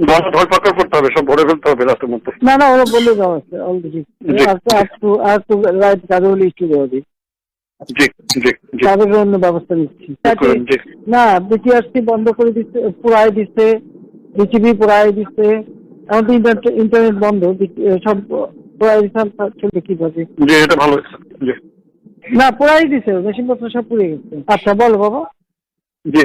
ধর ধরপাকড় করতে হবে সব ভরে ফেলতে হবে রাতের মধ্যে। না না ওরা বলে দেওয়া আছে অলরেডি জি। আর আর একটু আর একটু রাইট কাজে লিস্ট দেওয়া দিই জি জি জি। তাদের অন্য ব্যবস্থা নিচ্ছি। না বিটিআরসি বন্ধ করে দিচ্ছে পুরাই দিচ্ছে বিটিভি দিচ্ছে এখন তো ইন্টারনেট বন্ধ সব পুরাই দিচ্ছে চলবে কীভাবে? জি এটা ভালো না পুরাই দিচ্ছে মেশিনপত্র সব পুড়ে গেছে। আচ্ছা বলো বাবা। জি।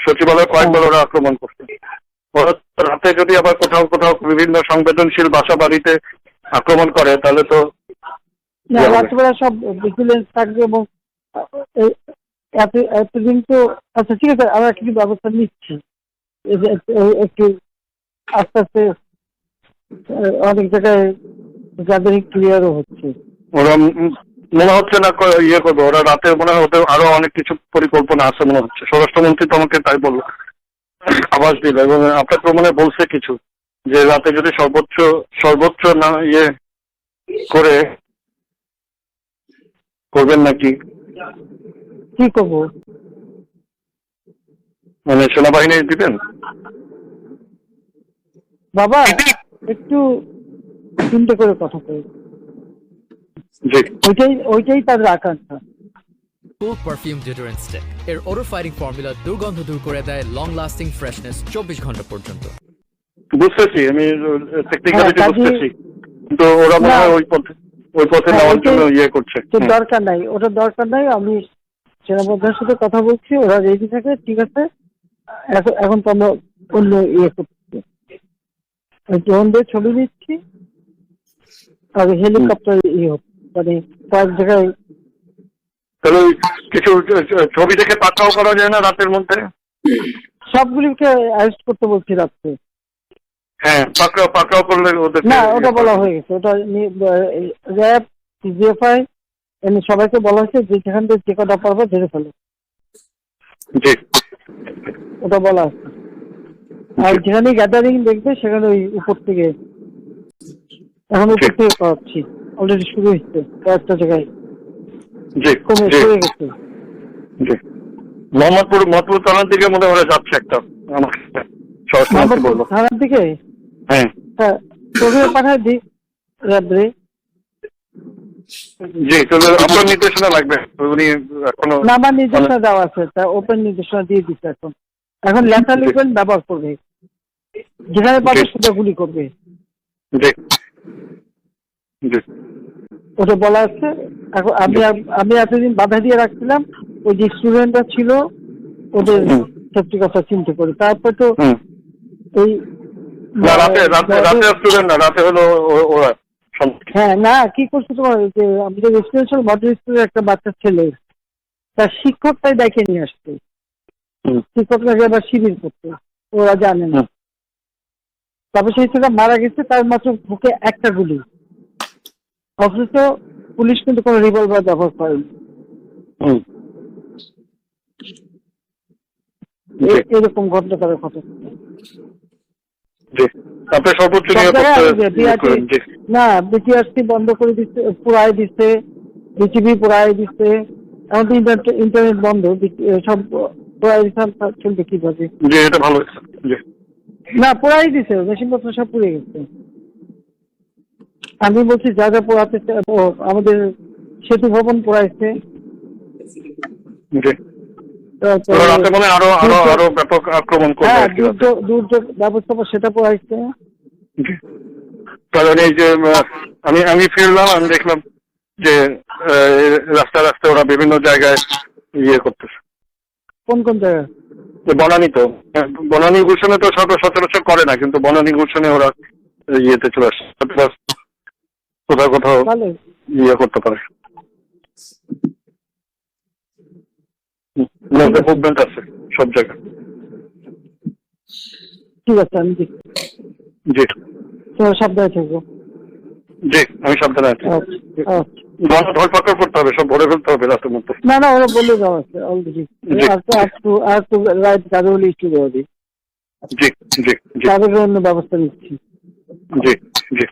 সচিবালয় কয়েকবার ওরা আক্রমণ করছে। রাতে যদি আবার কোথাও কোথাও বিভিন্ন সংবেদনশীল বাসা বাড়িতে আক্রমণ করে তাহলে তো রাত্রিবেলা সব ভিজিলেন্স থাকবে এবং এতদিন তো আচ্ছা ঠিক আছে আমরা কিছু ব্যবস্থা নিচ্ছি। একটু- আস্তে আস্তে অনেক জায়গায় গ্যাদারিং ক্লিয়ারও হচ্ছে। ওরা মনে হচ্ছে না ইয়ে করবে ওরা রাতে মনে হয় ওদের আরও অনেক কিছু পরিকল্পনা আছে মনে হচ্ছে। স্বরাষ্ট্রমন্ত্রী তো আমাকে তাই বলল। আভাস দিল এবং আপনার প্রমাণে বলছে কিছু যে রাতে যদি সর্বোচ্চ সর্বোচ্চ না ইয়ে করে করবেন নাকি? কি করব? মানে সেনাবাহিনী দিবেন? বাবা একটু চিন্তা করে কথা কই। জি ওইটাই ওইটাই তাদের আকাঙ্ক্ষা কুল পারফিউম ডিওডোরেন্ট স্টিক এর ওডর ফাইটিং ফর্মুলা দুর্গন্ধ দূর করে দেয় লং লাস্টিং ফ্রেশনেস চব্বিশ ঘণ্টা পর্যন্ত। বুঝতেছি আমি টেকনিক্যালিটি হ্যাঁ, বুঝতেছি। কিন্তু ওরা মনে হয় ওই পথে ওই পথে হ্যাঁ, নেওয়ার জন্য ইয়ে করছে। তো দরকার নাই ওটা দরকার নাই আমি সেনাপ্রধানের সাথে কথা বলছি ওরা রেডি থাকে ঠিক আছে। এখন এখন তো আমরা অন্য ইয়ে করছি। ড্রোন দিয়ে ছবি নিচ্ছি আর হেলিকপ্টার ইয়ে হচ্ছে। মানে কয়েক জায়গায় তাহলে কিছু ছবি দেখে পাঠাও করা যায় না রাতের মধ্যে? সবগুলিকে অ্যারেস্ট করতে বলছি রাত্রে। হ্যাঁ পাকড়াও পাকড়াও করলে ওদের না ওটা বলা হয়ে গেছে। ওটা র্যাব সিজিএফআই এমনি সবাইকে বলা হয়েছে যে যেখান থেকে যে কটা পারবে ধরে ফেলো। জি। ওটা বলা আছে আর যেখানে গ্যাদারিং দেখবে সেখানে ওই উপর থেকে। এখন উপর। থেকে করাচ্ছি। অলরেডি শুরু হচ্ছে কয়েকটা জায়গায়। জি কমে হয়ে গেছে। জি। মোহাম্মদপুর মোহাম্মদপুর থানার দিকে মনে হয় যাচ্ছে একটা। বলল। থানার দিকে? হ্যাঁ। হ্যাঁ তোকে পাঠায় দিই র্যাবরে জি তাহলে আপনার নির্দেশনা লাগবে। উনি এখনও না আমার নির্দেশনা দেওয়া আছে তা ওপেন নির্দেশনা দিয়ে দিচ্ছে এখন। এখন লেখা লিখবেন ব্যবহার করবে। যেখানে পাবে সেটা গুলি করবে। জি। ওটা বলা আছে। এখন আমি আমি এতদিন বাধা দিয়ে রাখছিলাম ওই যে স্টুডেন্টরা ছিল ওদের সত্যি কথা চিন্তা করে। তারপর তো এই রাতে রাতে রাতে স্টুডেন্ট না রাতে হলো ও- ওরা। হ্যাঁ না কি করছে তোমার যে আমাদের রেসিডেন্সিয়াল মডেল স্কুলের একটা বাচ্চা ছেলে। তার শিক্ষক তাই দেখে নিয়ে আসছে। হুম। শিক্ষক নাকি আবার শিবির করতে ওরা জানে না। তারপর সেই ছেলেটা মারা গেছে তার মাত্র বুকে একটা গুলি। অথচ পুলিশ কিন্তু কোনো রিভলভার ব্যবহার করেনি এরকম ঘটনা তারা ঘটে। না বিটিআরসি বন্ধ করে দিচ্ছে পুরাই দিচ্ছে বিটিভি পুরাই দিচ্ছে এখন তো ইন্টারনেট বন্ধ সব পুরাই দিচ্ছে চলবে কীভাবে? এটা ভালো না পুরাই দিছে মেশিনপত্র সব পুড়ে গেছে। আমি বলছি যা যা পোড়াতে আমাদের সেতু ভবন পোড়াইছে হয় আরও আরও দুর্যোগ- আরও ব্যাপক আক্রমণ করবে হ্যাঁ আর কি রাতে। দুর্যোগ দুর্যোগ ব্যবস্থাপনা সেটা পোড়াইছে জি। কারণ এই যে আমি আমি ফিরলাম আমি দেখলাম যে ওরা বিভিন্ন জায়গায় ইয়ে করতেছে। কোন কোন জায়গায়? বনানি তো। আহ, বনানি গুলশনে তো সচরাচর করে না কিন্তু বনানি গুলশনে ওরা ইয়েতে চলে আসে Plus কোথাও কোথাও ইয়ে করতে পারে। মুভমেন্ট আছে সব জায়গায়। ঠিক আছে আমি জি। সাবধানে থেকো জি আমি সাবধানে আছি। আচ্ছা আচ্ছা। ধরপাকড় করতে হবে সব ভরে ফেলতে হবে রাতের মধ্যে। না না ওরা বলে আছে অলরেডি। আর রাইট দেওয়া দিই। জি জি জি। তাদের অন্য ব্যবস্থা নিচ্ছি। জি জি।